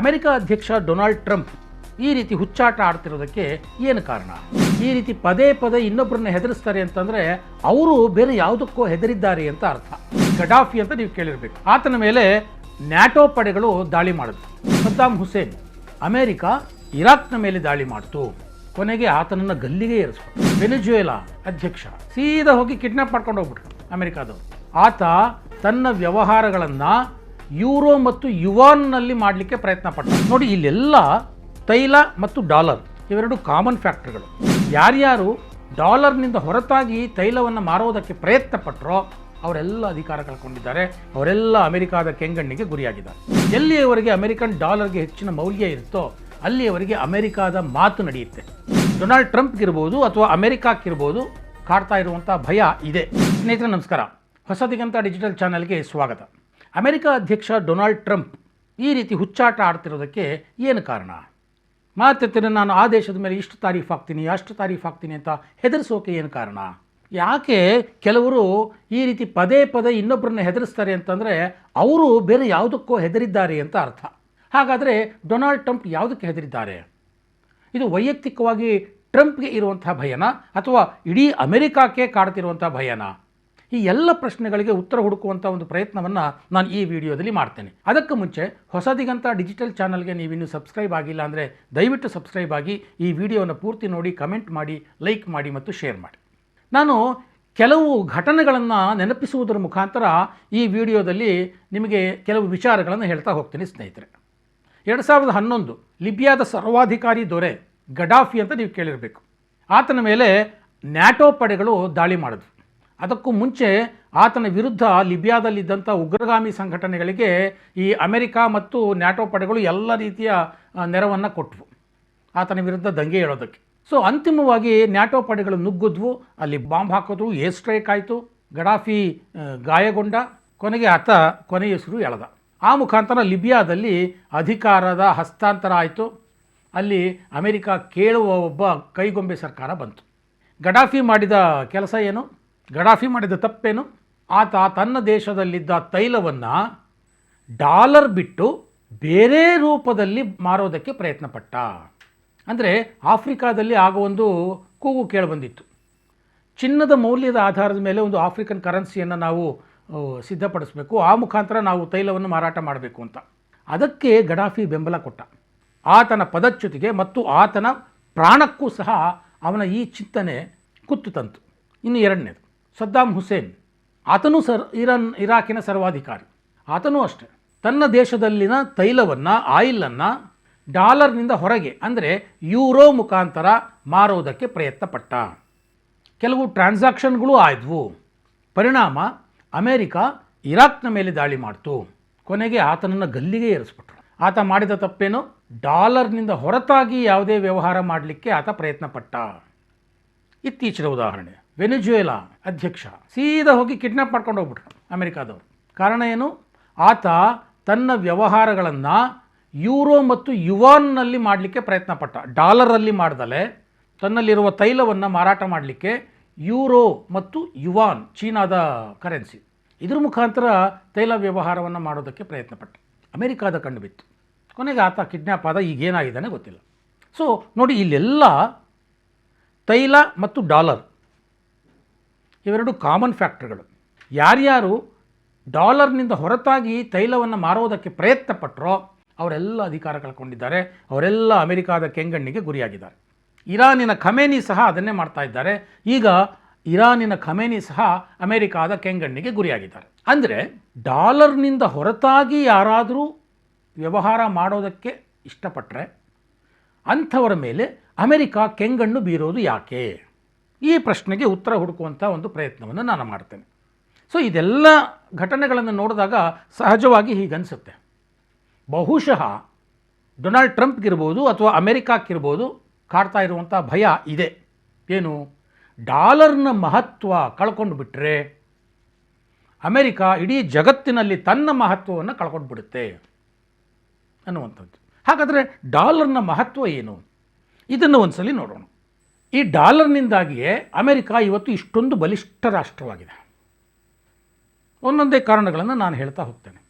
America ಅಧ್ಯಕ್ಷ Donald Trump ಈ ರೀತಿ ಹುಚ್ಚಾಟ ಆಡ್ತಿರೋದಕ್ಕೆ ಏನು ಕಾರಣ? ಈ ರೀತಿ ಪದೇ ಪದೇ ಇನ್ನೊಬ್ಬರನ್ನ ಹೆದರಿಸ್ತಾರೆ ಅಂತಂದ್ರೆ ಅವರು ಬೇರೆ ಯಾವುದಕ್ಕೋ ಹೆದರಿದ್ದಾರೆ ಅಂತ ಅರ್ಥ. ಗಡಾಫಿ ಅಂತ ನೀವು ಕೇಳಿರ್ಬೇಕು. ಆತನ ಮೇಲೆ ನ್ಯಾಟೋ ಪಡೆಗಳು ದಾಳಿ ಮಾಡಿದ್ರು ಸದ್ದಾಮ್ ಹುಸೇನ್ ಅಮೆರಿಕ ಇರಾಕ್ನ ಮೇಲೆ ದಾಳಿ ಮಾಡ್ತು. ಕೊನೆಗೆ ಆತನನ್ನ ಗಲ್ಲಿಗೆ ಏರಿಸ್ಕೊ ವೆನಿಜುಯೆಲಾ ಅಧ್ಯಕ್ಷ ಸೀದಾ ಹೋಗಿ ಕಿಡ್ನಾಪ್ ಮಾಡ್ಕೊಂಡು ಹೋಗ್ಬಿಟ್ರು ಅಮೆರಿಕಾದವರು. ಆತ ತನ್ನ ವ್ಯವಹಾರಗಳನ್ನ ಯೂರೋ ಮತ್ತು ಯುವಾನ್ನಲ್ಲಿ ಮಾಡಲಿಕ್ಕೆ ಪ್ರಯತ್ನ ಪಡ್ತಾರೆ. ನೋಡಿ, ಇಲ್ಲೆಲ್ಲ ತೈಲ ಮತ್ತು ಡಾಲರ್ ಇವೆರಡು ಕಾಮನ್ ಫ್ಯಾಕ್ಟ್ರಿಗಳು ಯಾರ್ಯಾರು ಡಾಲರ್ನಿಂದ ಹೊರತಾಗಿ ತೈಲವನ್ನು ಮಾರೋದಕ್ಕೆ ಪ್ರಯತ್ನ ಪಟ್ಟರೋ ಅವರೆಲ್ಲ ಅಧಿಕಾರ ಕಳ್ಕೊಂಡಿದ್ದಾರೆ. ಅವರೆಲ್ಲ ಅಮೆರಿಕಾದ ಕೆಂಗಣ್ಣಿಗೆ ಗುರಿಯಾಗಿದ್ದಾರೆ. ಎಲ್ಲಿಯವರೆಗೆ ಅಮೆರಿಕನ್ ಡಾಲರ್ಗೆ ಹೆಚ್ಚಿನ ಮೌಲ್ಯ ಇರುತ್ತೋ, ಅಲ್ಲಿಯವರೆಗೆ ಅಮೆರಿಕಾದ ಮಾತು ನಡೆಯುತ್ತೆ. ಡೊನಾಲ್ಡ್ ಟ್ರಂಪ್ಗಿರ್ಬೋದು ಅಥವಾ ಅಮೆರಿಕಾಕ್ಕಿರ್ಬೋದು, ಕಾಡ್ತಾ ಇರುವಂಥ ಭಯ ಇದೆ. ಸ್ನೇಹಿತರೆ, ನಮಸ್ಕಾರ. ಹೊಸದಿಗಂತ ಡಿಜಿಟಲ್ ಚಾನಲ್ಗೆ ಸ್ವಾಗತ. ಅಮೆರಿಕ ಅಧ್ಯಕ್ಷ ಡೊನಾಲ್ಡ್ ಟ್ರಂಪ್ ಈ ರೀತಿ ಹುಚ್ಚಾಟ ಆಡ್ತಿರೋದಕ್ಕೆ ಏನು ಕಾರಣ? ಮಾತೆತ್ತಿನ ನಾನು ಆ ದೇಶದ ಮೇಲೆ ಇಷ್ಟು ತಾರೀಫ್ ಹಾಕ್ತೀನಿ, ಅಷ್ಟು ತಾರೀಫ್ ಹಾಕ್ತೀನಿ ಅಂತ ಹೆದರಿಸೋಕೆ ಏನು ಕಾರಣ? ಯಾಕೆ ಕೆಲವರು ಈ ರೀತಿ ಪದೇ ಪದೇ ಇನ್ನೊಬ್ಬರನ್ನ ಹೆದರಿಸ್ತಾರೆ ಅಂತಂದರೆ ಅವರು ಬೇರೆ ಯಾವುದಕ್ಕೋ ಹೆದರಿದ್ದಾರೆ ಅಂತ ಅರ್ಥ. ಹಾಗಾದರೆ ಡೊನಾಲ್ಡ್ ಟ್ರಂಪ್ ಯಾವುದಕ್ಕೆ ಹೆದರಿದ್ದಾರೆ? ಇದು ವೈಯಕ್ತಿಕವಾಗಿ ಟ್ರಂಪ್ಗೆ ಇರುವಂಥ ಭಯನ ಅಥವಾ ಇಡೀ ಅಮೆರಿಕಕ್ಕೆ ಕಾಡ್ತಿರುವಂಥ ಭಯನ? ಈ ಎಲ್ಲ ಪ್ರಶ್ನೆಗಳಿಗೆ ಉತ್ತರ ಹುಡುಕುವಂಥ ಒಂದು ಪ್ರಯತ್ನವನ್ನು ನಾನು ಈ ವಿಡಿಯೋದಲ್ಲಿ ಮಾಡ್ತೇನೆ. ಅದಕ್ಕೆ ಮುಂಚೆ ಹೊಸದಿಗಂತ ಡಿಜಿಟಲ್ ಚಾನಲ್ಗೆ ನೀವಿನ್ನೂ ಸಬ್ಸ್ಕ್ರೈಬ್ ಆಗಿಲ್ಲ ಅಂದರೆ ದಯವಿಟ್ಟು ಸಬ್ಸ್ಕ್ರೈಬ್ ಆಗಿ ಈ ವಿಡಿಯೋನ ಪೂರ್ತಿ ನೋಡಿ ಕಮೆಂಟ್ ಮಾಡಿ ಲೈಕ್ ಮಾಡಿ ಮತ್ತು ಶೇರ್ ಮಾಡಿ. ನಾನು ಕೆಲವು ಘಟನೆಗಳನ್ನು ನೆನಪಿಸುವುದರ ಮುಖಾಂತರ ಈ ವಿಡಿಯೋದಲ್ಲಿ ನಿಮಗೆ ಕೆಲವು ವಿಚಾರಗಳನ್ನು ಹೇಳ್ತಾ ಹೋಗ್ತೀನಿ ಸ್ನೇಹಿತರೆ. ಎರಡು ಸಾವಿರದ ಹನ್ನೊಂದು ಲಿಬಿಯಾದ ಸರ್ವಾಧಿಕಾರಿ ದೊರೆ ಗಡಾಫಿ ಅಂತ ನೀವು ಕೇಳಿರಬೇಕು. ಆತನ ಮೇಲೆ ನ್ಯಾಟೋ ಪಡೆಗಳು ದಾಳಿ ಮಾಡಿದ್ವು. ಅದಕ್ಕೂ ಮುಂಚೆ ಆತನ ವಿರುದ್ಧ ಲಿಬಿಯಾದಲ್ಲಿದ್ದಂಥ ಉಗ್ರಗಾಮಿ ಸಂಘಟನೆಗಳಿಗೆ ಈ ಅಮೆರಿಕ ಮತ್ತು ನ್ಯಾಟೋ ಪಡೆಗಳು ಎಲ್ಲ ರೀತಿಯ ನೆರವನ್ನು ಕೊಟ್ಟವು ಆತನ ವಿರುದ್ಧ ದಂಗೆ ಹೇಳೋದಕ್ಕೆ ಸೊ ಅಂತಿಮವಾಗಿ ನ್ಯಾಟೋ ಪಡೆಗಳು ನುಗ್ಗಿದ್ವು. ಅಲ್ಲಿ ಬಾಂಬ್ ಹಾಕೋದು ಏರ್ ಸ್ಟ್ರೈಕ್ ಆಯಿತು. ಗಡಾಫಿ ಗಾಯಗೊಂಡ. ಕೊನೆಗೆ ಆತ ಕೊನೆಯಸರು ಎಳೆದ. ಆ ಮುಖಾಂತರ ಲಿಬಿಯಾದಲ್ಲಿ ಅಧಿಕಾರದ ಹಸ್ತಾಂತರ ಆಯಿತು. ಅಲ್ಲಿ ಅಮೆರಿಕ ಕೇಳುವ ಒಬ್ಬ ಕೈಗೊಂಬೆ ಸರ್ಕಾರ ಬಂತು. ಗಡಾಫಿ ಮಾಡಿದ ಕೆಲಸ ಏನು? ಗಡಾಫಿ ಮಾಡಿದ ತಪ್ಪೇನು? ಆತ ತನ್ನ ದೇಶದಲ್ಲಿದ್ದ ತೈಲವನ್ನು ಡಾಲರ್ ಬಿಟ್ಟು ಬೇರೆ ರೂಪದಲ್ಲಿ ಮಾರೋದಕ್ಕೆ ಪ್ರಯತ್ನಪಟ್ಟ. ಅಂದರೆ ಆಫ್ರಿಕಾದಲ್ಲಿ ಆಗ ಒಂದು ಕೂಗು ಕೇಳಿಬಂದಿತ್ತು. ಚಿನ್ನದ ಮೌಲ್ಯದ ಆಧಾರದ ಮೇಲೆ ಒಂದು ಆಫ್ರಿಕನ್ ಕರೆನ್ಸಿಯನ್ನು ನಾವು ಸಿದ್ಧಪಡಿಸಬೇಕು. ಆ ಮುಖಾಂತರ ನಾವು ತೈಲವನ್ನು ಮಾರಾಟ ಮಾಡಬೇಕು ಅಂತ. ಅದಕ್ಕೆ ಗಡಾಫಿ ಬೆಂಬಲ ಕೊಟ್ಟ. ಆತನ ಪದಚ್ಯುತಿಗೆ ಮತ್ತು ಆತನ ಪ್ರಾಣಕ್ಕೂ ಸಹ ಅವನ ಈ ಚಿಂತನೆ ಕುತ್ತು ತಂತು. ಇನ್ನು ಎರಡನೇದು. Saddam Hussein. ಆತನೂ ಸರ್, ಇರಾನ್, ಇರಾಕಿನ ಸರ್ವಾಧಿಕಾರಿ. ಆತನೂ ಅಷ್ಟೆ. ತನ್ನ ದೇಶದಲ್ಲಿನ ತೈಲವನ್ನು, ಆಯಿಲನ್ನು ಡಾಲರ್ನಿಂದ ಹೊರಗೆ, ಅಂದರೆ ಯೂರೋ ಮುಖಾಂತರ ಮಾರೋದಕ್ಕೆ ಪ್ರಯತ್ನ ಪಟ್ಟ ಕೆಲವು ಟ್ರಾನ್ಸಾಕ್ಷನ್ಗಳು ಆಯ್ದವು. ಪರಿಣಾಮ, ಅಮೆರಿಕ ಇರಾಕ್ನ ಮೇಲೆ ದಾಳಿ ಮಾಡ್ತು. ಕೊನೆಗೆ ಆತನನ್ನು ಗಲ್ಲಿಗೆ ಏರಿಸ್ಬಿಟ್ರು. ಆತ ಮಾಡಿದ ತಪ್ಪೇನು? ಡಾಲರ್ನಿಂದ ಹೊರತಾಗಿ ಯಾವುದೇ ವ್ಯವಹಾರ ಮಾಡಲಿಕ್ಕೆ ಆತ ಪ್ರಯತ್ನ ಪಟ್ಟ ಇತ್ತೀಚಿನ ಉದಾಹರಣೆ. ವೆನಿಜುಯೆಲಾ ಅಧ್ಯಕ್ಷ. ಸೀದಾ ಹೋಗಿ ಕಿಡ್ನಾಪ್ ಮಾಡ್ಕೊಂಡು ಹೋಗ್ಬಿಟ್ರು ಅಮೆರಿಕಾದವರು. ಕಾರಣ ಏನು? ಆತ ತನ್ನ ವ್ಯವಹಾರಗಳನ್ನು ಯೂರೋ ಮತ್ತು ಯುವಾನ್ನಲ್ಲಿ ಮಾಡಲಿಕ್ಕೆ ಪ್ರಯತ್ನ ಪಟ್ಟ ಡಾಲರಲ್ಲಿ ಮಾಡ್ದಲೆ, ತನ್ನಲ್ಲಿರುವ ತೈಲವನ್ನು ಮಾರಾಟ ಮಾಡಲಿಕ್ಕೆ ಯೂರೋ ಮತ್ತು ಯುವಾನ್, ಚೀನಾದ ಕರೆನ್ಸಿ. ಇದ್ರ ಮುಖಾಂತರ ತೈಲ ವ್ಯವಹಾರವನ್ನು ಮಾಡೋದಕ್ಕೆ ಪ್ರಯತ್ನಪಟ್ಟ. ಅಮೆರಿಕಾದ ಕಂಡು ಬಿತ್ತು. ಕೊನೆಗೆ ಆತ ಕಿಡ್ನ್ಯಾಪ್ ಆದ ಈಗ ಏನಾಗಿದ್ದಾನೆ ಗೊತ್ತಿಲ್ಲ. ಸೊ ನೋಡಿ, ಇಲ್ಲೆಲ್ಲ ತೈಲ ಮತ್ತು ಡಾಲರ್ ಇವೆರಡು ಕಾಮನ್ ಫ್ಯಾಕ್ಟ್ರಿಗಳು ಯಾರ್ಯಾರು ಡಾಲರ್ನಿಂದ ಹೊರತಾಗಿ ತೈಲವನ್ನು ಮಾರೋದಕ್ಕೆ ಪ್ರಯತ್ನ ಪಟ್ಟರೋ ಅವರೆಲ್ಲ ಅಧಿಕಾರ ಕಳ್ಕೊಂಡಿದ್ದಾರೆ ಅವರೆಲ್ಲ ಅಮೆರಿಕಾದ ಕೆಂಗಣ್ಣಿಗೆ ಗುರಿಯಾಗಿದ್ದಾರೆ. ಇರಾನಿನ ಖಮೇನಿ ಸಹ ಅದನ್ನೇ ಮಾಡ್ತಾ ಇದ್ದಾರೆ. ಈಗ ಇರಾನಿನ ಖಮೇನಿ ಸಹ ಅಮೆರಿಕಾದ ಕೆಂಗಣ್ಣಿಗೆ ಗುರಿಯಾಗಿದ್ದಾರೆ. ಅಂದರೆ ಡಾಲರ್ನಿಂದ ಹೊರತಾಗಿ ಯಾರಾದರೂ ವ್ಯವಹಾರ ಮಾಡೋದಕ್ಕೆ ಇಷ್ಟಪಟ್ಟರೆ ಅಂಥವರ ಮೇಲೆ ಅಮೆರಿಕ ಕೆಂಗಣ್ಣು ಬೀರೋದು ಯಾಕೆ? ಈ ಪ್ರಶ್ನೆಗೆ ಉತ್ತರ ಹುಡುಕುವಂಥ ಒಂದು ಪ್ರಯತ್ನವನ್ನು ನಾನು ಮಾಡ್ತೇನೆ. ಸೊ ಇದೆಲ್ಲ ಘಟನೆಗಳನ್ನು ನೋಡಿದಾಗ ಸಹಜವಾಗಿ ಹೀಗನ್ಸುತ್ತೆ. ಬಹುಶಃ ಡೊನಾಲ್ಡ್ ಟ್ರಂಪ್ಗಿರ್ಬೋದು ಅಥವಾ ಅಮೆರಿಕಾಕ್ಕಿರ್ಬೋದು ಕಾಡ್ತಾ ಇರುವಂಥ ಭಯ ಇದೆ. ಏನು? ಡಾಲರ್ನ ಮಹತ್ವ ಕಳ್ಕೊಂಡು ಬಿಟ್ಟರೆ ಅಮೆರಿಕ ಇಡೀ ಜಗತ್ತಿನಲ್ಲಿ ತನ್ನ ಮಹತ್ವವನ್ನು ಕಳ್ಕೊಂಡು ಬಿಡುತ್ತೆ ಅನ್ನುವಂಥದ್ದು. ಹಾಗಾದರೆ ಡಾಲರ್ನ ಮಹತ್ವ ಏನು? ಇದನ್ನು ಒಂದ್ಸಲಿ ನೋಡೋಣ. ಈ ಡಾಲರ್ನಿಂದಾಗಿಯೇ ಅಮೆರಿಕ ಇವತ್ತು ಇಷ್ಟೊಂದು ಬಲಿಷ್ಠ ರಾಷ್ಟ್ರವಾಗಿದೆ. ಒಂದೊಂದೇ ಕಾರಣಗಳನ್ನು ನಾನು ಹೇಳ್ತಾ ಹೋಗ್ತೇನೆ.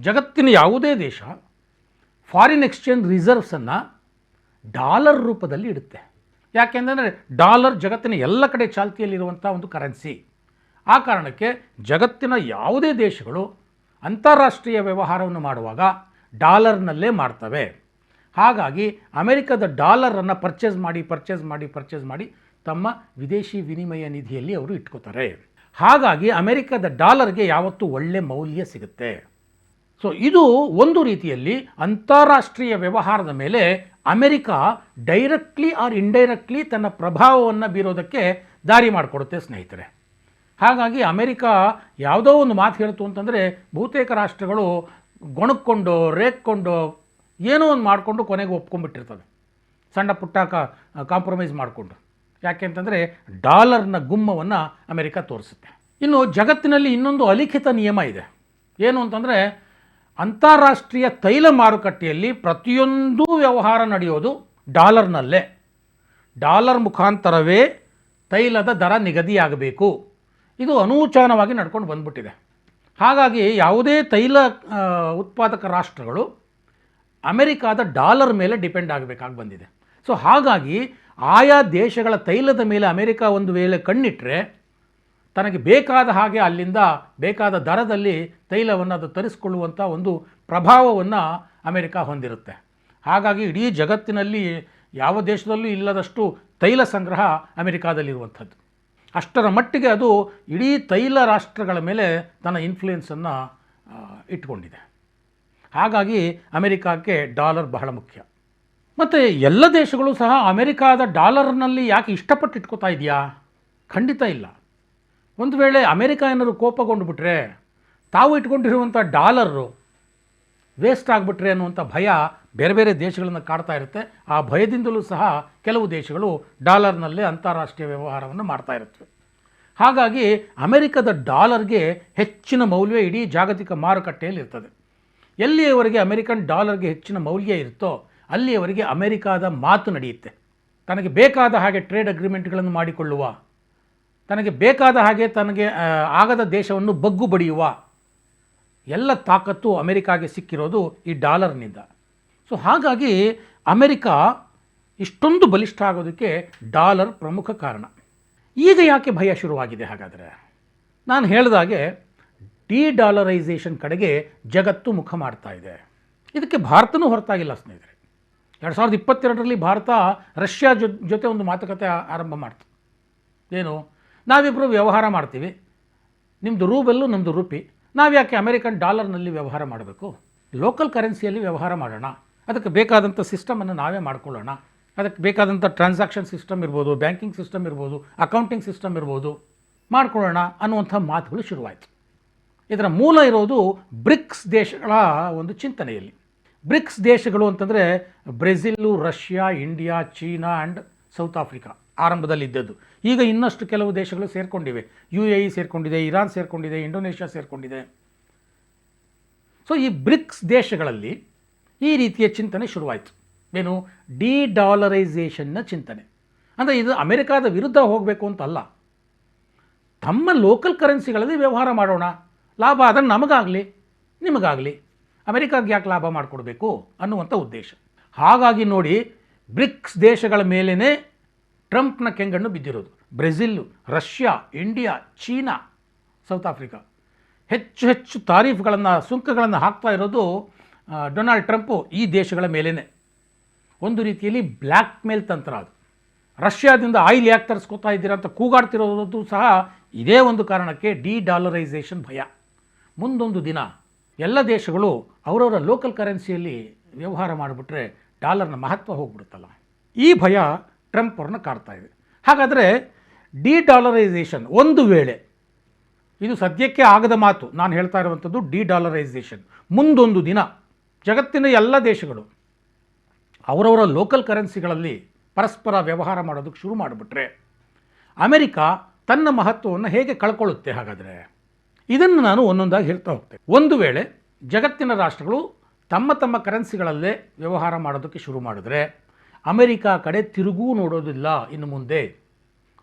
ಜಗತ್ತಿನ ಯಾವುದೇ ದೇಶ ಫಾರಿನ್ ಎಕ್ಸ್ಚೇಂಜ್ ರಿಸರ್ವ್ಸನ್ನು ಡಾಲರ್ ರೂಪದಲ್ಲಿ ಇಡುತ್ತೆ. ಯಾಕೆಂದರೆ ಡಾಲರ್ ಜಗತ್ತಿನ ಎಲ್ಲ ಕಡೆ ಚಾಲ್ತಿಯಲ್ಲಿರುವಂಥ ಒಂದು ಕರೆನ್ಸಿ ಆ ಕಾರಣಕ್ಕೆ ಜಗತ್ತಿನ ಯಾವುದೇ ದೇಶಗಳು ಅಂತಾರಾಷ್ಟ್ರೀಯ ವ್ಯವಹಾರವನ್ನು ಮಾಡುವಾಗ ಡಾಲರ್ನಲ್ಲೇ ಮಾಡ್ತವೆ. ಹಾಗಾಗಿ ಅಮೆರಿಕದ ಡಾಲರನ್ನು ಪರ್ಚೇಸ್ ಮಾಡಿ ಪರ್ಚೇಸ್ ಮಾಡಿ ಪರ್ಚೇಸ್ ಮಾಡಿ ತಮ್ಮ ವಿದೇಶಿ ವಿನಿಮಯ ನಿಧಿಯಲ್ಲಿ ಅವರು ಇಟ್ಕೋತಾರೆ. ಹಾಗಾಗಿ ಅಮೆರಿಕದ ಡಾಲರ್ಗೆ ಯಾವತ್ತೂ ಒಳ್ಳೆ ಮೌಲ್ಯ ಸಿಗುತ್ತೆ. ಸೊ ಇದು ಒಂದು ರೀತಿಯಲ್ಲಿ ಅಂತಾರಾಷ್ಟ್ರೀಯ ವ್ಯವಹಾರದ ಮೇಲೆ ಅಮೆರಿಕ ಡೈರೆಕ್ಟ್ಲಿ ಆರ್ ಇಂಡೈರೆಕ್ಟ್ಲಿ ತನ್ನ ಪ್ರಭಾವವನ್ನು ಬೀರೋದಕ್ಕೆ ದಾರಿ ಮಾಡಿಕೊಡುತ್ತೆ ಸ್ನೇಹಿತರೆ. ಹಾಗಾಗಿ ಅಮೆರಿಕ ಯಾವುದೋ ಒಂದು ಮಾತು ಹೇಳ್ತು ಅಂತಂದರೆ, ಬಹುತೇಕ ರಾಷ್ಟ್ರಗಳು ಗೊಣಕ್ಕೊಂಡು ರೇಗ್ಕೊಂಡು ಏನೋ ಒಂದು ಮಾಡಿಕೊಂಡು ಕೊನೆಗೆ ಒಪ್ಕೊಂಡ್ಬಿಟ್ಟಿರ್ತದೆ. ಸಣ್ಣ ಪುಟ್ಟ ಕಾಂಪ್ರಮೈಸ್ ಮಾಡಿಕೊಂಡು. ಯಾಕೆ ಅಂತಂದರೆ ಡಾಲರ್ನ ಗುಮ್ಮವನ್ನು ಅಮೆರಿಕ ತೋರಿಸುತ್ತೆ. ಇನ್ನು ಜಗತ್ತಿನಲ್ಲಿ ಇನ್ನೊಂದು ಅಲಿಖಿತ ನಿಯಮ ಇದೆ. ಏನು ಅಂತಂದರೆ ಅಂತಾರಾಷ್ಟ್ರೀಯ ತೈಲ ಮಾರುಕಟ್ಟೆಯಲ್ಲಿ ಪ್ರತಿಯೊಂದು ವ್ಯವಹಾರ ನಡೆಯೋದು ಡಾಲರ್ನಲ್ಲೇ. ಡಾಲರ್ ಮುಖಾಂತರವೇ ತೈಲದ ದರ ನಿಗದಿಯಾಗಬೇಕು. ಇದು ಅನೂಚಾನವಾಗಿ ನಡ್ಕೊಂಡು ಬಂದ್ಬಿಟ್ಟಿದೆ. ಹಾಗಾಗಿ ಯಾವುದೇ ತೈಲ ಉತ್ಪಾದಕ ರಾಷ್ಟ್ರಗಳು ಅಮೆರಿಕಾದ ಡಾಲರ್ ಮೇಲೆ ಡಿಪೆಂಡ್ ಆಗಬೇಕಾಗಿ ಬಂದಿದೆ. ಸೊ ಹಾಗಾಗಿ ಆಯಾ ದೇಶಗಳ ತೈಲದ ಮೇಲೆ ಅಮೆರಿಕ ಒಂದು ವೇಳೆ ಕಣ್ಣಿಟ್ಟರೆ ತನಗೆ ಬೇಕಾದ ಹಾಗೆ ಅಲ್ಲಿಂದ ಬೇಕಾದ ದರದಲ್ಲಿ ತೈಲವನ್ನು ಅದು ತರಿಸ್ಕೊಳ್ಳುವಂಥ ಒಂದು ಪ್ರಭಾವವನ್ನು ಅಮೆರಿಕ ಹೊಂದಿರುತ್ತೆ. ಹಾಗಾಗಿ ಇಡೀ ಜಗತ್ತಿನಲ್ಲಿ ಯಾವ ದೇಶದಲ್ಲೂ ಇಲ್ಲದಷ್ಟು ತೈಲ ಸಂಗ್ರಹ ಅಮೆರಿಕಾದಲ್ಲಿರುವಂಥದ್ದು. ಅಷ್ಟರ ಮಟ್ಟಿಗೆ ಅದು ಇಡೀ ತೈಲ ರಾಷ್ಟ್ರಗಳ ಮೇಲೆ ತನ್ನ ಇನ್ಫ್ಲೂಯೆನ್ಸನ್ನು ಇಟ್ಕೊಂಡಿದೆ. ಹಾಗಾಗಿ ಅಮೆರಿಕಕ್ಕೆ ಡಾಲರ್ ಬಹಳ ಮುಖ್ಯ. ಮತ್ತು ಎಲ್ಲ ದೇಶಗಳು ಸಹ ಅಮೆರಿಕಾದ ಡಾಲರ್ನಲ್ಲಿ ಯಾಕೆ ಇಷ್ಟಪಟ್ಟು ಇಟ್ಕೋತಾ ಇದೆಯಾ? ಖಂಡಿತ ಇಲ್ಲ. ಒಂದು ವೇಳೆ ಅಮೆರಿಕ ಏನಾದ್ರು ಕೋಪಗೊಂಡು ಬಿಟ್ರೆ ತಾವು ಇಟ್ಕೊಂಡಿರುವಂಥ ಡಾಲರು ವೇಸ್ಟ್ ಆಗಿಬಿಟ್ರೆ ಅನ್ನುವಂಥ ಭಯ ಬೇರೆ ಬೇರೆ ದೇಶಗಳನ್ನು ಕಾಡ್ತಾ ಇರುತ್ತೆ. ಆ ಭಯದಿಂದಲೂ ಸಹ ಕೆಲವು ದೇಶಗಳು ಡಾಲರ್ನಲ್ಲೇ ಅಂತಾರಾಷ್ಟ್ರೀಯ ವ್ಯವಹಾರವನ್ನು ಮಾಡ್ತಾ ಇರುತ್ತವೆ ಹಾಗಾಗಿ ಅಮೆರಿಕದ ಡಾಲರ್ಗೆ ಹೆಚ್ಚಿನ ಮೌಲ್ಯ ಇಡೀ ಜಾಗತಿಕ ಮಾರುಕಟ್ಟೆಯಲ್ಲಿ ಇರ್ತದೆ ಎಲ್ಲಿಯವರೆಗೆ ಅಮೆರಿಕನ್ ಡಾಲರ್ಗೆ ಹೆಚ್ಚಿನ ಮೌಲ್ಯ ಇರುತ್ತೋ ಅಲ್ಲಿಯವರೆಗೆ ಅಮೆರಿಕಾದ ಮಾತು ನಡೆಯುತ್ತೆ. ತನಗೆ ಬೇಕಾದ ಹಾಗೆ ಟ್ರೇಡ್ ಅಗ್ರಿಮೆಂಟ್ಗಳನ್ನು ಮಾಡಿಕೊಳ್ಳುವ, ತನಗೆ ಬೇಕಾದ ಹಾಗೆ ತನಗೆ ಆಗದ ದೇಶವನ್ನು ಬಗ್ಗು ಬಡಿಯುವ ಎಲ್ಲ ತಾಕತ್ತು ಅಮೆರಿಕಾಗೆ ಸಿಕ್ಕಿರೋದು ಈ ಡಾಲರ್ನಿಂದ. ಸೊ ಹಾಗಾಗಿ ಅಮೆರಿಕಾ ಇಷ್ಟೊಂದು ಬಲಿಷ್ಠ ಆಗೋದಕ್ಕೆ ಡಾಲರ್ ಪ್ರಮುಖ ಕಾರಣ. ಈಗ ಯಾಕೆ ಭಯ ಶುರುವಾಗಿದೆ ಹಾಗಾದರೆ? ನಾನು ಹೇಳಿದಾಗೆ ಡಿ ಡಾಲರೈಸೇಷನ್ ಕಡೆಗೆ ಜಗತ್ತು ಮುಖ ಮಾಡ್ತಾ ಇದೆ. ಇದಕ್ಕೆ ಭಾರತನೂ ಹೊರತಾಗಿಲ್ಲ ಸ್ನೇಹಿತರೆ. ಎರಡು ಸಾವಿರದ ಇಪ್ಪತ್ತೆರಡರಲ್ಲಿ ಭಾರತ ರಷ್ಯಾ ಜೊ, ಜೊತೆ ಒಂದು ಮಾತುಕತೆ ಆರಂಭ ಮಾಡ್ತು. ಏನು? ನಾವಿಬ್ಬರು ವ್ಯವಹಾರ ಮಾಡ್ತೀವಿ. ನಿಮ್ಮದು ರೂಬೆಲ್ಲು ನಮ್ಮದು ರೂಪಿ. ನಾವು ಯಾಕೆ ಅಮೆರಿಕನ್ ಡಾಲರ್ನಲ್ಲಿ ವ್ಯವಹಾರ ಮಾಡಬೇಕು? ಲೋಕಲ್ ಕರೆನ್ಸಿಯಲ್ಲಿ ವ್ಯವಹಾರ ಮಾಡೋಣ. ಅದಕ್ಕೆ ಬೇಕಾದಂಥ ಸಿಸ್ಟಮನ್ನು ನಾವೇ ಮಾಡ್ಕೊಳ್ಳೋಣ. ಅದಕ್ಕೆ ಬೇಕಾದಂಥ ಟ್ರಾನ್ಸಾಕ್ಷನ್ ಸಿಸ್ಟಮ್ ಇರ್ಬೋದು, ಬ್ಯಾಂಕಿಂಗ್ ಸಿಸ್ಟಮ್ ಇರ್ಬೋದು, ಅಕೌಂಟಿಂಗ್ ಸಿಸ್ಟಮ್ ಇರ್ಬೋದು. ಮಾಡ್ಕೊಳ್ಳೋಣ ಅನ್ನುವಂಥ ಮಾತುಗಳು ಶುರುವಾಯಿತು. ಇದರ ಮೂಲ ಇರೋದು ಬ್ರಿಕ್ಸ್ ದೇಶಗಳ ಒಂದು ಚಿಂತನೆಯಲ್ಲಿ. ಬ್ರಿಕ್ಸ್ ದೇಶಗಳು ಅಂತಂದರೆ Brazil, Russia, India, China and South Africa ಆರಂಭದಲ್ಲಿದ್ದದ್ದು. ಈಗ ಇನ್ನಷ್ಟು ಕೆಲವು ದೇಶಗಳು ಸೇರಿಕೊಂಡಿವೆ. ಯು ಎ ಇ ಸೇರಿಕೊಂಡಿದೆ, ಇರಾನ್ ಸೇರಿಕೊಂಡಿದೆ, ಇಂಡೋನೇಷ್ಯಾ ಸೇರಿಕೊಂಡಿದೆ. ಸೊ ಈ ಬ್ರಿಕ್ಸ್ ದೇಶಗಳಲ್ಲಿ ಈ ರೀತಿಯ ಚಿಂತನೆ ಶುರುವಾಯಿತು. ಏನು? ಡಿ ಡಾಲರೈಸೇಷನ್ನ ಚಿಂತನೆ. ಅಂದರೆ ಇದು ಅಮೆರಿಕಾದ ವಿರುದ್ಧ ಹೋಗಬೇಕು ಅಂತಲ್ಲ. ತಮ್ಮ ಲೋಕಲ್ ಕರೆನ್ಸಿಗಳಲ್ಲಿ ವ್ಯವಹಾರ ಮಾಡೋಣ. ಲಾಭ ಆದರೆ ನಮಗಾಗಲಿ, ನಿಮಗಾಗಲಿ. ಅಮೆರಿಕಾಗೆ ಯಾಕೆ ಲಾಭ ಮಾಡಿಕೊಡ್ಬೇಕು ಅನ್ನುವಂಥ ಉದ್ದೇಶ. ಹಾಗಾಗಿ ನೋಡಿ, ಬ್ರಿಕ್ಸ್ ದೇಶಗಳ ಮೇಲೇ ಟ್ರಂಪ್ನ ಕೆಂಗಣ್ಣು ಬಿದ್ದಿರೋದು. Brazil Russia, India, China, South Africa. ಹೆಚ್ಚು ಹೆಚ್ಚು ತಾರೀಫ್ಗಳನ್ನು, ಸುಂಕಗಳನ್ನು ಹಾಕ್ತಾ ಇರೋದು ಡೊನಾಲ್ಡ್ ಟ್ರಂಪು ಈ ದೇಶಗಳ ಮೇಲೇ ಒಂದು ರೀತಿಯಲ್ಲಿ ಬ್ಲ್ಯಾಕ್ ಮೇಲ್ ತಂತ್ರ ಅದು. ರಷ್ಯಾದಿಂದ ಆಯಿಲ್ ಯಾಕೆ ತರಿಸ್ಕೊತಾ ಇದ್ದೀರಾ ಅಂತ ಕೂಗಾಡ್ತಿರೋದು ಸಹ ಇದೇ ಒಂದು ಕಾರಣಕ್ಕೆ ಡಿ ಡಾಲರೈಸೇಷನ್ ಭಯ. ಮುಂದೊಂದು ದಿನ ಎಲ್ಲ ದೇಶಗಳು ಅವರವರ ಲೋಕಲ್ ಕರೆನ್ಸಿಯಲ್ಲಿ ವ್ಯವಹಾರ ಮಾಡಿಬಿಟ್ರೆ ಡಾಲರ್ನ ಮಹತ್ವ ಹೋಗ್ಬಿಡುತ್ತಲ್ಲ. ಈ ಭಯ ಟ್ರಂಪ್ ಅವ್ರನ್ನ ಕಾಡ್ತಾ ಇದೆ. ಹಾಗಾದರೆ ಡಿ ಡಾಲರೈಸೇಷನ್ ಒಂದು ವೇಳೆ ಇದು ಸದ್ಯಕ್ಕೆ ಆಗದ ಮಾತು, ನಾನು ಹೇಳ್ತಾ ಇರುವಂಥದ್ದು ಡಿ ಡಾಲರೈಸೇಷನ್ ಮುಂದೊಂದು ದಿನ ಜಗತ್ತಿನ ಎಲ್ಲ ದೇಶಗಳು ಅವರವರ ಲೋಕಲ್ ಕರೆನ್ಸಿಗಳಲ್ಲಿ ಪರಸ್ಪರ ವ್ಯವಹಾರ ಮಾಡೋದಕ್ಕೆ ಶುರು ಮಾಡಿಬಿಟ್ರೆ ಅಮೆರಿಕ ತನ್ನ ಮಹತ್ವವನ್ನು ಹೇಗೆ ಕಳ್ಕೊಳ್ಳುತ್ತೆ ಹಾಗಾದರೆ? ಇದನ್ನು ನಾನು ಒಂದೊಂದಾಗಿ ಹೇಳ್ತಾ ಹೋಗ್ತೇನೆ. ಒಂದು ವೇಳೆ ಜಗತ್ತಿನ ರಾಷ್ಟ್ರಗಳು ತಮ್ಮ ತಮ್ಮ ಕರೆನ್ಸಿಗಳಲ್ಲೇ ವ್ಯವಹಾರ ಮಾಡೋದಕ್ಕೆ ಶುರು ಮಾಡಿದ್ರೆ, ಅಮೆರಿಕ ಕಡೆ ತಿರುಗೂ ನೋಡೋದಿಲ್ಲ ಇನ್ನು ಮುಂದೆ.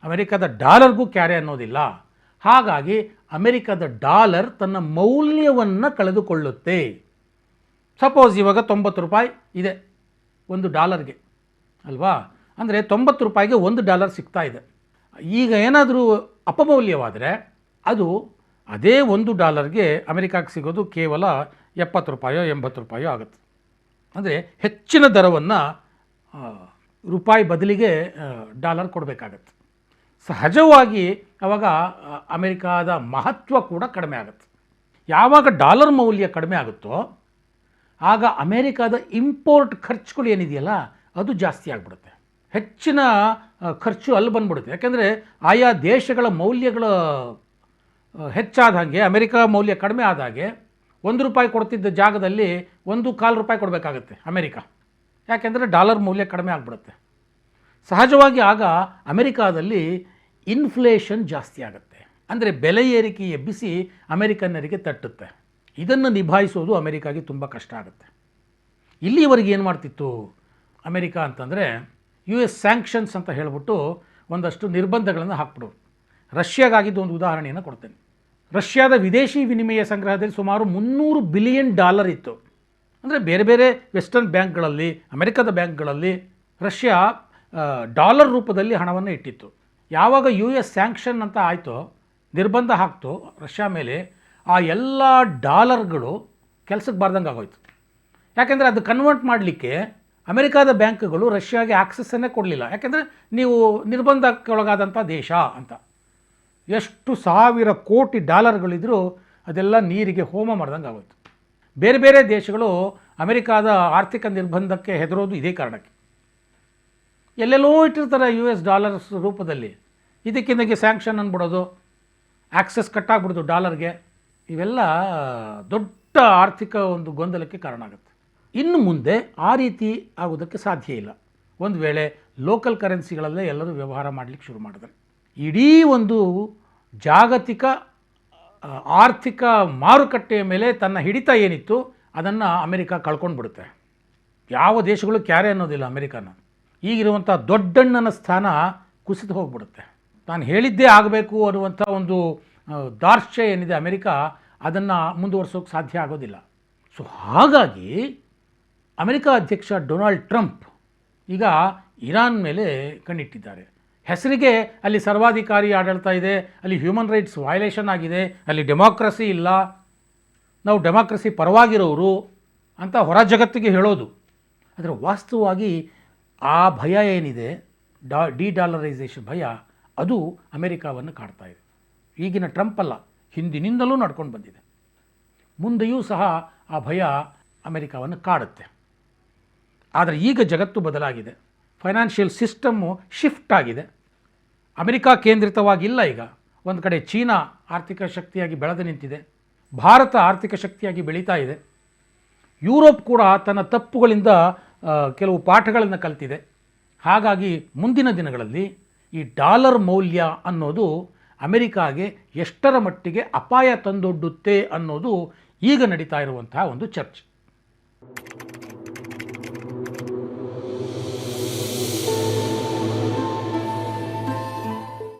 ಅಮೆರಿಕದ ಡಾಲರ್ಗೂ ಕ್ಯಾರೆ ಅನ್ನೋದಿಲ್ಲ. ಹಾಗಾಗಿ ಅಮೆರಿಕದ ಡಾಲರ್ ತನ್ನ ಮೌಲ್ಯವನ್ನು ಕಳೆದುಕೊಳ್ಳುತ್ತೆ. ಸಪೋಸ್ ಇವಾಗ ತೊಂಬತ್ತು ರೂಪಾಯಿ ಇದೆ ಒಂದು ಡಾಲರ್ಗೆ, ಅಲ್ವಾ? ಅಂದರೆ ತೊಂಬತ್ತು ರೂಪಾಯಿಗೆ ಒಂದು ಡಾಲರ್ ಸಿಗ್ತಾ ಇದೆ. ಈಗ ಏನಾದರೂ ಅಪಮೌಲ್ಯವಾದರೆ ಅದು ಅದೇ ಒಂದು ಡಾಲರ್ಗೆ ಅಮೆರಿಕಾಗೆ ಸಿಗೋದು ಕೇವಲ ಎಪ್ಪತ್ತು ರೂಪಾಯೋ, ಎಂಬತ್ತು ರೂಪಾಯೋ ಆಗುತ್ತೆ. ಅಂದರೆ ಹೆಚ್ಚಿನ ದರವನ್ನು ರೂಪಾಯಿ ಬದಲಿಗೆ ಡಾಲರ್ ಕೊಡಬೇಕಾಗತ್ತೆ. ಸಹಜವಾಗಿ ಆವಾಗ ಅಮೆರಿಕಾದ ಮಹತ್ವ ಕೂಡ ಕಡಿಮೆ ಆಗುತ್ತೆ. ಯಾವಾಗ ಡಾಲರ್ ಮೌಲ್ಯ ಕಡಿಮೆ ಆಗುತ್ತೋ, ಆಗ ಅಮೇರಿಕಾದ ಇಂಪೋರ್ಟ್ ಖರ್ಚುಗಳು ಏನಿದೆಯಲ್ಲ, ಅದು ಜಾಸ್ತಿ ಆಗಿಬಿಡುತ್ತೆ. ಹೆಚ್ಚಿನ ಖರ್ಚು ಅಲ್ಲಿ ಬಂದ್ಬಿಡುತ್ತೆ. ಯಾಕೆಂದರೆ ಆಯಾ ದೇಶಗಳ ಮೌಲ್ಯಗಳ ಹೆಚ್ಚಾದ ಹಾಗೆ, ಅಮೆರಿಕ ಮೌಲ್ಯ ಕಡಿಮೆ ಆದ ಹಾಗೆ ಒಂದು ರೂಪಾಯಿ ಕೊಡ್ತಿದ್ದ ಜಾಗದಲ್ಲಿ ಒಂದು ಕಾಲು ರೂಪಾಯಿ ಕೊಡಬೇಕಾಗತ್ತೆ ಅಮೆರಿಕ. ಯಾಕೆಂದರೆ ಡಾಲರ್ ಮೌಲ್ಯ ಕಡಿಮೆ ಆಗಿಬಿಡುತ್ತೆ. ಸಹಜವಾಗಿ ಆಗ ಅಮೆರಿಕಾದಲ್ಲಿ ಇನ್ಫ್ಲೇಷನ್ ಜಾಸ್ತಿ ಆಗುತ್ತೆ. ಅಂದರೆ ಬೆಲೆ ಏರಿಕೆ ಎಬ್ಬಿಸಿ ಅಮೆರಿಕನ್ನರಿಗೆ ತಟ್ಟುತ್ತೆ. ಇದನ್ನು ನಿಭಾಯಿಸೋದು ಅಮೆರಿಕಾಗೆ ತುಂಬ ಕಷ್ಟ ಆಗುತ್ತೆ. ಇಲ್ಲಿವರೆಗೆ ಏನು ಮಾಡ್ತಿತ್ತು? ಅಮೆರಿಕ ಅಂತಂದರೆ ಯು ಎಸ್ ಸ್ಯಾಂಕ್ಷನ್ಸ್ ಅಂತ ಹೇಳ್ಬಿಟ್ಟು ಒಂದಷ್ಟು ನಿರ್ಬಂಧಗಳನ್ನು ಹಾಕ್ಬಿಡೋರು. ರಷ್ಯಾಗಾಗಿದ್ದು ಒಂದು ಉದಾಹರಣೆಯನ್ನು ಕೊಡ್ತೇನೆ. ರಷ್ಯಾದ ವಿದೇಶಿ ವಿನಿಮಯ ಸಂಗ್ರಹದಲ್ಲಿ ಸುಮಾರು ಮುನ್ನೂರು ಬಿಲಿಯನ್ ಡಾಲರ್ ಇತ್ತು. ಅಂದರೆ ಬೇರೆ ಬೇರೆ ವೆಸ್ಟರ್ನ್ ಬ್ಯಾಂಕ್ಗಳಲ್ಲಿ, ಅಮೆರಿಕದ ಬ್ಯಾಂಕ್ಗಳಲ್ಲಿ ರಷ್ಯಾ ಡಾಲರ್ ರೂಪದಲ್ಲಿ ಹಣವನ್ನು ಇಟ್ಟಿತ್ತು. ಯಾವಾಗ ಯು ಎಸ್ ಸ್ಯಾಂಕ್ಷನ್ ಅಂತ ಆಯಿತೋ, ನಿರ್ಬಂಧ ಹಾಕ್ತು ರಷ್ಯಾ ಮೇಲೆ, ಆ ಎಲ್ಲ ಡಾಲರ್ಗಳು ಕೆಲಸಕ್ಕೆ ಬಾರ್ದಂಗೆ ಆಗೋಯ್ತು. ಯಾಕೆಂದರೆ ಅದು ಕನ್ವರ್ಟ್ ಮಾಡಲಿಕ್ಕೆ ಅಮೆರಿಕಾದ ಬ್ಯಾಂಕ್ಗಳು ರಷ್ಯಾಗೆ ಆಕ್ಸೆಸ್ಸನ್ನೇ ಕೊಡಲಿಲ್ಲ. ಯಾಕೆಂದರೆ ನೀವು ನಿರ್ಬಂಧಕ್ಕೊಳಗಾದಂಥ ದೇಶ ಅಂತ. ಎಷ್ಟು ಸಾವಿರ ಕೋಟಿ ಡಾಲರ್ಗಳಿದ್ರೂ ಅದೆಲ್ಲ ನೀರಿಗೆ ಹೋಮ ಮಾಡ್ದಂಗೆ ಆಗೋಯ್ತು ಬೇರೆ ಬೇರೆ ದೇಶಗಳು ಅಮೆರಿಕಾದ ಆರ್ಥಿಕ ನಿರ್ಬಂಧಕ್ಕೆ ಹೆದರೋದು ಇದೇ ಕಾರಣಕ್ಕೆ. ಎಲ್ಲೆಲ್ಲೋ ಇಟ್ಟಿರ್ತಾರೆ ಯು ಎಸ್ ಡಾಲರ್ಸ್ ರೂಪದಲ್ಲಿ. ಇದಕ್ಕಿಂದಕ್ಕೆ ಸ್ಯಾಂಕ್ಷನ್ ಅನ್ಬಿಡೋದು, ಆಕ್ಸೆಸ್ ಕಟ್ಟಾಗ್ಬಿಡೋದು ಡಾಲರ್ಗೆ. ಇವೆಲ್ಲ ದೊಡ್ಡ ಆರ್ಥಿಕ ಒಂದು ಗೊಂದಲಕ್ಕೆ ಕಾರಣ ಆಗುತ್ತೆ. ಇನ್ನು ಮುಂದೆ ಆ ರೀತಿ ಆಗೋದಕ್ಕೆ ಸಾಧ್ಯ ಇಲ್ಲ. ಒಂದು ವೇಳೆ ಲೋಕಲ್ ಕರೆನ್ಸಿಗಳಲ್ಲೇ ಎಲ್ಲರೂ ವ್ಯವಹಾರ ಮಾಡಲಿಕ್ಕೆ ಶುರು ಮಾಡಿದ್ರೆ. ಇಡೀ ಒಂದು ಜಾಗತಿಕ ಆರ್ಥಿಕ ಮಾರುಕಟ್ಟೆಯ ಮೇಲೆ ತನ್ನ ಹಿಡಿತ ಏನಿತ್ತು, ಅದನ್ನು ಅಮೆರಿಕ ಕಳ್ಕೊಂಡು ಬಿಡುತ್ತೆ ಯಾವ ದೇಶಗಳು ಕ್ಯಾರೆ ಅನ್ನೋದಿಲ್ಲ ಅಮೆರಿಕನ. ಈಗಿರುವಂಥ ದೊಡ್ಡಣ್ಣನ ಸ್ಥಾನ ಕುಸಿದು ಹೋಗ್ಬಿಡುತ್ತೆ. ತಾನು ಹೇಳಿದ್ದೇ ಆಗಬೇಕು ಅನ್ನುವಂಥ ಒಂದು ದಾರ್ಶ್ಯ ಏನಿದೆ ಅಮೆರಿಕ, ಅದನ್ನು ಮುಂದುವರ್ಸೋಕೆ ಸಾಧ್ಯ ಆಗೋದಿಲ್ಲ. ಸೊ ಹಾಗಾಗಿ ಅಮೆರಿಕ ಅಧ್ಯಕ್ಷ ಡೊನಾಲ್ಡ್ ಟ್ರಂಪ್ ಈಗ ಇರಾನ್ ಮೇಲೆ ಕಣ್ಣಿಟ್ಟಿದ್ದಾರೆ. ಹೆಸರಿಗೆ ಅಲ್ಲಿ ಸರ್ವಾಧಿಕಾರಿ ಆಡಳಿತ ಇದೆ, ಅಲ್ಲಿ ಹ್ಯೂಮನ್ ರೈಟ್ಸ್ ವಯಲೇಷನ್ ಆಗಿದೆ, ಅಲ್ಲಿ ಡೆಮಾಕ್ರಸಿ ಇಲ್ಲ. ನಾವು ಡೆಮಾಕ್ರಸಿ ಪರವಾಗಿರೋರು ಅಂತ ಹೊರ ಜಗತ್ತಿಗೆ ಹೇಳೋದು. ಆದರೆ ವಾಸ್ತವವಾಗಿ ಆ ಭಯ ಏನಿದೆ, ಡಾ ಡಿ ಡಾಲರೈಸೇಷನ್ ಭಯ, ಅದು ಅಮೆರಿಕಾವನ್ನು ಕಾಡ್ತಾ ಇದೆ. ಈಗಿನ ಟ್ರಂಪ್ ಅಲ್ಲ, ಹಿಂದಿನಿಂದಲೂ ನಡ್ಕೊಂಡು ಬಂದಿದೆ. ಮುಂದೆಯೂ ಸಹ ಆ ಭಯ ಅಮೆರಿಕಾವನ್ನು ಕಾಡುತ್ತೆ. ಆದರೆ ಈಗ ಜಗತ್ತು ಬದಲಾಗಿದೆ. ಫೈನಾನ್ಷಿಯಲ್ ಸಿಸ್ಟಮ್ಮು ಶಿಫ್ಟ್ ಆಗಿದೆ. ಅಮೆರಿಕಾ ಕೇಂದ್ರಿತವಾಗಿಲ್ಲ ಈಗ. ಒಂದು ಕಡೆ ಚೀನಾ ಆರ್ಥಿಕ ಶಕ್ತಿಯಾಗಿ ಬೆಳೆದು ನಿಂತಿದೆ. ಭಾರತ ಆರ್ಥಿಕ ಶಕ್ತಿಯಾಗಿ ಬೆಳೀತಾ ಇದೆ. ಯುರೋಪ್ ಕೂಡ ತನ್ನ ತಪ್ಪುಗಳಿಂದ ಕೆಲವು ಪಾಠಗಳನ್ನು ಕಲ್ತಿದೆ. ಹಾಗಾಗಿ ಮುಂದಿನ ದಿನಗಳಲ್ಲಿ ಈ ಡಾಲರ್ ಮೌಲ್ಯ ಅನ್ನೋದು ಅಮೆರಿಕಾಗೆ ಎಷ್ಟರ ಮಟ್ಟಿಗೆ ಅಪಾಯ ತಂದೊಡ್ಡುತ್ತೆ ಅನ್ನೋದು ಈಗ ನಡೀತಾ ಇರುವಂತಹ ಒಂದು ಚರ್ಚೆ.